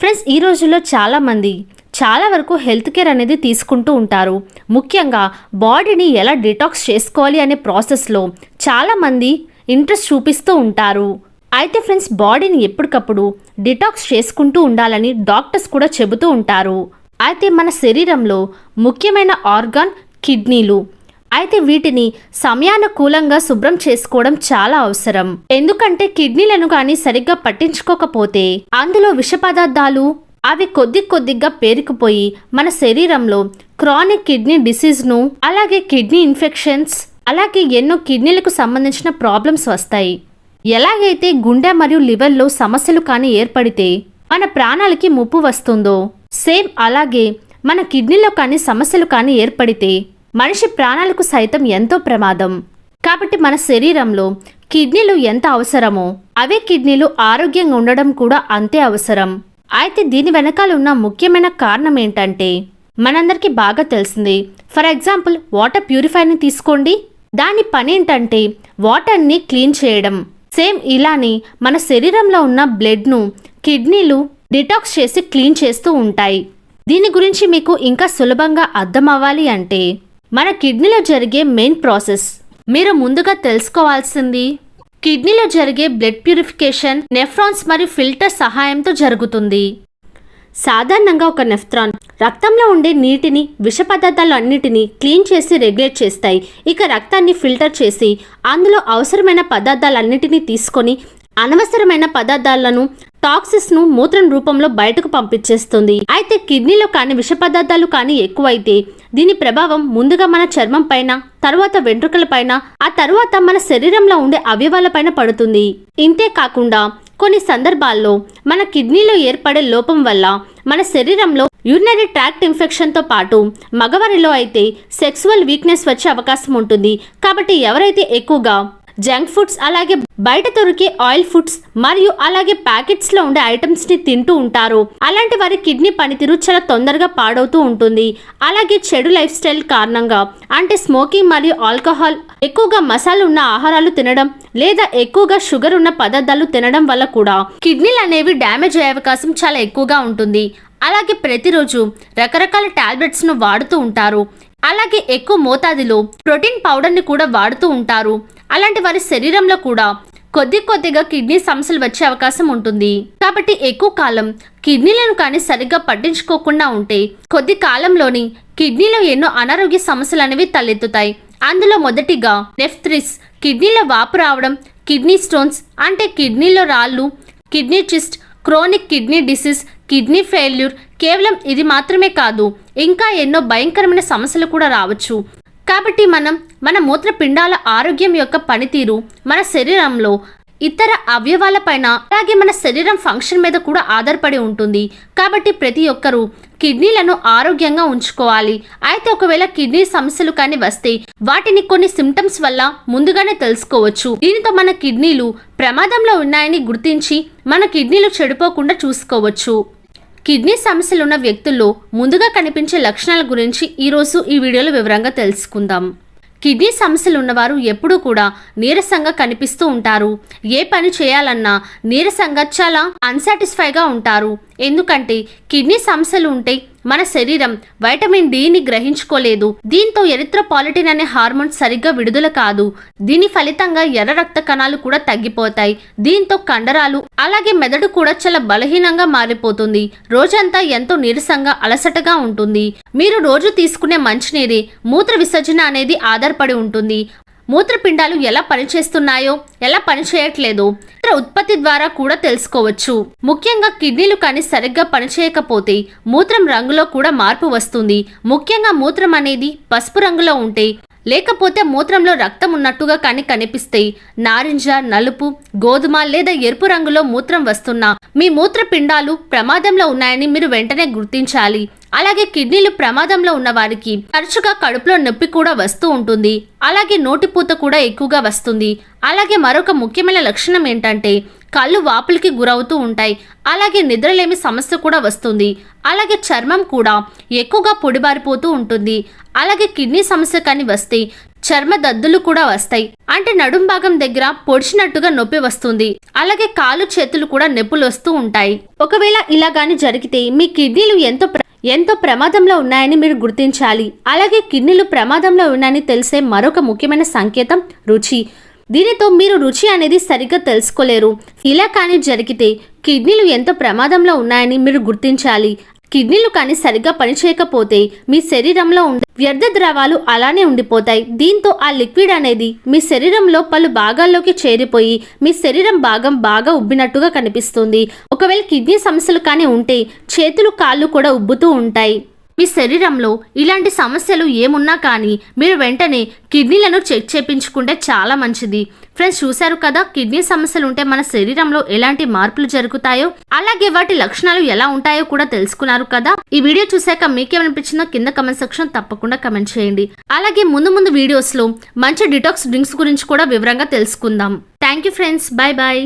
Friends ఈ రోజుల్లో చాలామంది చాలా వరకు హెల్త్ కేర్ అనేది తీసుకుంటూ ఉంటారు. ముఖ్యంగా బాడీని ఎలా డిటాక్స్ చేసుకోవాలి అనే ప్రాసెస్లో చాలామంది ఇంట్రెస్ట్ చూపిస్తూ ఉంటారు. అయితే ఫ్రెండ్స్ బాడీని ఎప్పటికప్పుడు డిటాక్స్ చేసుకుంటూ ఉండాలని డాక్టర్స్ కూడా చెబుతూ ఉంటారు. అయితే మన శరీరంలో ముఖ్యమైన ఆర్గాన్ కిడ్నీలు అయితే వీటిని సమయానుకూలంగా శుభ్రం చేసుకోవడం చాలా అవసరం. ఎందుకంటే కిడ్నీలను కానీ సరిగ్గా పట్టించుకోకపోతే అందులో విష పదార్థాలు అవి కొద్ది కొద్దిగా పేరుకుపోయి మన శరీరంలో క్రానిక్ కిడ్నీ డిసీజ్ను అలాగే కిడ్నీ ఇన్ఫెక్షన్స్ అలాగే ఎన్నో కిడ్నీలకు సంబంధించిన ప్రాబ్లమ్స్ వస్తాయి. ఎలాగైతే గుండె మరియు లివర్లో సమస్యలు కానీ ఏర్పడితే మన ప్రాణాలకి ముప్పు వస్తుందో సేమ్ అలాగే మన కిడ్నీలో కానీ సమస్యలు కానీ ఏర్పడితే మనిషి ప్రాణాలకు సైతం ఎంతో ప్రమాదం. కాబట్టి మన శరీరంలో కిడ్నీలు ఎంత అవసరమో అవే కిడ్నీలు ఆరోగ్యంగా ఉండడం కూడా అంతే అవసరం. అయితే దీని వెనకాల ఉన్న ముఖ్యమైన కారణం ఏంటంటే మనందరికీ బాగా తెలిసింది. ఫర్ ఎగ్జాంపుల్ వాటర్ ప్యూరిఫైర్ని తీసుకోండి. దాని పని ఏంటంటే వాటర్ని క్లీన్ చేయడం. సేమ్ ఇలానే మన శరీరంలో ఉన్న బ్లడ్ను కిడ్నీలు డిటాక్స్ చేసి క్లీన్ చేస్తూ ఉంటాయి. దీని గురించి మీకు ఇంకా సులభంగా అర్థం అవ్వాలి అంటే మన కిడ్నీలో జరిగే మెయిన్ ప్రాసెస్. మీరు ముందుగా తెలుసుకోవాల్సింది కిడ్నీలో జరిగే బ్లడ్ ప్యూరిఫికేషన్ నెఫ్రాన్స్ మరియు ఫిల్టర్ సహాయంతో జరుగుతుంది. సాధారణంగా ఒక నెఫ్రాన్ రక్తంలో ఉండే నీటిని విష పదార్థాలు అన్నిటిని క్లీన్ చేసి రెగ్యులేట్ చేస్తాయి. ఇక రక్తాన్ని ఫిల్టర్ చేసి అందులో అవసరమైన పదార్థాలన్నిటినీ తీసుకొని అనవసరమైన పదార్థాలను టాక్సిస్ను మూత్రం రూపంలో బయటకు పంపించేస్తుంది. అయితే కిడ్నీలో కానీ విష పదార్థాలు కానీ ఎక్కువైతే దీని ప్రభావం ముందుగా మన చర్మం పైన తరువాత వెంట్రుకల పైన ఆ తరువాత మన శరీరంలో ఉండే అవయవాల పైన పడుతుంది. ఇంతే కాకుండా కొన్ని సందర్భాల్లో మన కిడ్నీలో ఏర్పడే లోపం వల్ల మన శరీరంలో యూరినరీ ట్రాక్ట్ ఇన్ఫెక్షన్తో పాటు మగవారిలో అయితే సెక్సువల్ వీక్నెస్ వచ్చే అవకాశం ఉంటుంది. కాబట్టి ఎవరైతే ఎక్కువగా జంక్ ఫుడ్స్ అలాగే బయట దొరికే ఆయిల్ ఫుడ్స్ మరియు అలాగే ప్యాకెట్స్లో ఉండే ఐటమ్స్ని తింటూ ఉంటారు. అలాంటి వారి కిడ్నీ పనితీరు చాలా తొందరగా పాడవుతూ ఉంటుంది. అలాగే చెడు లైఫ్ స్టైల్ కారణంగా అంటే స్మోకింగ్ మరియు ఆల్కహాల్ ఎక్కువగా మసాలా ఉన్న ఆహారాలు తినడం లేదా ఎక్కువగా షుగర్ ఉన్న పదార్థాలు తినడం వల్ల కూడా కిడ్నీలు అనేవి డ్యామేజ్ అయ్యే అవకాశం చాలా ఎక్కువగా ఉంటుంది. అలాగే ప్రతిరోజు రకరకాల ట్యాబ్లెట్స్ను వాడుతూ ఉంటారు. అలాగే ఎక్కువ మోతాదులో ప్రోటీన్ పౌడర్ని కూడా వాడుతూ ఉంటారు. అలాంటి వారి శరీరంలో కూడా కొద్ది కొద్దిగా కిడ్నీ సమస్యలు వచ్చే అవకాశం ఉంటుంది. కాబట్టి ఎక్కువ కాలం కిడ్నీలను కానీ సరిగ్గా పట్టించుకోకుండా ఉంటే కొద్ది కాలంలోని కిడ్నీలో ఎన్నో అనారోగ్య సమస్యలు అనేవి తలెత్తుతాయి. అందులో మొదటిగా నెఫ్త్రిస్ కిడ్నీలో వాపు రావడం కిడ్నీ స్టోన్స్ అంటే కిడ్నీలో రాళ్ళు kidney cyst chronic kidney disease kidney failure కేవలం ఇది మాత్రమే కాదు ఇంకా ఎన్నో భయంకరమైన సమస్యలు కూడా రావచ్చు. కాబట్టి మనం మన మూత్రపిండాల ఆరోగ్యం యొక్క పనితీరు మన శరీరంలో ఇతర అవయవాలపైన అలాగే మన శరీరం ఫంక్షన్ మీద కూడా ఆధారపడి ఉంటుంది. కాబట్టి ప్రతి ఒక్కరూ కిడ్నీలను ఆరోగ్యంగా ఉంచుకోవాలి. అయితే ఒకవేళ కిడ్నీ సమస్యలు కానీ వస్తే వాటిని కొన్ని సిమ్టమ్స్ వల్ల ముందుగానే తెలుసుకోవచ్చు. దీనితో మన కిడ్నీలు ప్రమాదంలో ఉన్నాయని గుర్తించి మన కిడ్నీలు చెడిపోకుండా చూసుకోవచ్చు. కిడ్నీ సమస్యలు ఉన్న వ్యక్తుల్లో ముందుగా కనిపించే లక్షణాల గురించి ఈరోజు ఈ వీడియోలో వివరంగా తెలుసుకుందాం. కిడ్నీ సమస్యలు ఉన్నవారు ఎప్పుడూ కూడా నీరసంగా కనిపిస్తూ ఉంటారు. ఏ పని చేయాలన్నా నీరసంగా చాలా అన్సాటిస్ఫైగా ఉంటారు. ఎందుకంటే కిడ్నీ సమస్యలు ఉంటే మన శరీరం వైటమిన్ డిని గ్రహించుకోలేదు. దీంతో ఎరిత్రోపాలిటిన్ అనే హార్మోన్ సరిగ్గా విడుదల కాదు. దీని ఫలితంగా ఎర్ర రక్త కణాలు కూడా తగ్గిపోతాయి. దీంతో కండరాలు అలాగే మెదడు కూడా చాలా బలహీనంగా మారిపోతుంది. రోజంతా ఎంతో నీరసంగా అలసటగా ఉంటుంది. మీరు రోజు తీసుకునే మంచినీరే మూత్ర విసర్జన అనేది ఆధారపడి ఉంటుంది. మూత్రపిండాలు ఎలా పనిచేస్తున్నాయో ఎలా పనిచేయట్లేదో ఇతర ఉత్పత్తి ద్వారా కూడా తెలుసుకోవచ్చు. ముఖ్యంగా కిడ్నీలు కానీ సరిగ్గా పనిచేయకపోతే మూత్రం రంగులో కూడా మార్పు వస్తుంది. ముఖ్యంగా మూత్రం అనేది పసుపు రంగులో ఉంటే లేకపోతే మూత్రంలో రక్తం ఉన్నట్టుగా కానీ కనిపిస్తే నారింజ నలుపు గోధుమ లేదా ఎరుపు రంగులో మూత్రం వస్తున్నా మీ మూత్రపిండాలు ప్రమాదంలో ఉన్నాయని మీరు వెంటనే గుర్తించాలి. అలాగే కిడ్నీలు ప్రమాదంలో ఉన్న వారికి తరచుగా కడుపులో నొప్పి కూడా వస్తూ ఉంటుంది. అలాగే నోటిపూత కూడా ఎక్కువగా వస్తుంది. అలాగే మరొక ముఖ్యమైన లక్షణం ఏంటంటే కళ్ళు వాపులకి గురవుతూ ఉంటాయి. అలాగే నిద్రలేమి సమస్య కూడా వస్తుంది. అలాగే చర్మం కూడా ఎక్కువగా పొడిబారిపోతూ ఉంటుంది. అలాగే కిడ్నీ సమస్య కానీ వస్తే చర్మ దద్దులు కూడా వస్తాయి. అంటే నడుం భాగం దగ్గర పొడిచినట్టుగా నొప్పి వస్తుంది. అలాగే కాలు చేతులు కూడా నొప్పులు వస్తూ ఉంటాయి. ఒకవేళ ఇలా గాని జరిగితే మీ కిడ్నీలు ఎంతో ఎంతో ప్రమాదంలో ఉన్నాయని మీరు గుర్తించాలి. అలాగే కిడ్నీలు ప్రమాదంలో ఉన్నాయని తెలిసే మరొక ముఖ్యమైన సంకేతం రుచి. దీనితో మీరు రుచి అనేది సరిగ్గా తెలుసుకోలేరు. ఇలా కానీ జరిగితే కిడ్నీలు ఎంతో ప్రమాదంలో ఉన్నాయని మీరు గుర్తించాలి. కిడ్నీలు కానీ సరిగ్గా పనిచేయకపోతే మీ శరీరంలో ఉండే వ్యర్థ ద్రవాలు అలానే ఉండిపోతాయి. దీంతో ఆ లిక్విడ్ అనేది మీ శరీరంలో పలు భాగాల్లోకి చేరిపోయి మీ శరీరం భాగం బాగా ఉబ్బినట్టుగా కనిపిస్తుంది. ఒకవేళ కిడ్నీ సమస్యలు కానీ ఉంటే చేతులు కాళ్ళు కూడా ఉబ్బుతూ ఉంటాయి. మీ శరీరంలో ఇలాంటి సమస్యలు ఏమున్నా కానీ మీరు వెంటనే కిడ్నీలను చెక్ చేపించుకుంటే చాలా మంచిది. ఫ్రెండ్స్ చూశారు కదా? కిడ్నీ సమస్యలు ఉంటే మన శరీరంలో ఎలాంటి మార్పులు జరుగుతాయో అలాగే వాటి లక్షణాలు ఎలా ఉంటాయో కూడా తెలుసుకున్నారు కదా? ఈ వీడియో చూశాక మీకేమనిపించిందో కింద కమెంట్ సెక్షన్ తప్పకుండా కమెంట్ చేయండి. అలాగే ముందు ముందు వీడియోస్లో మంచి డిటాక్స్ డ్రింక్స్ గురించి కూడా వివరంగా తెలుసుకుందాం. Thank you friends bye bye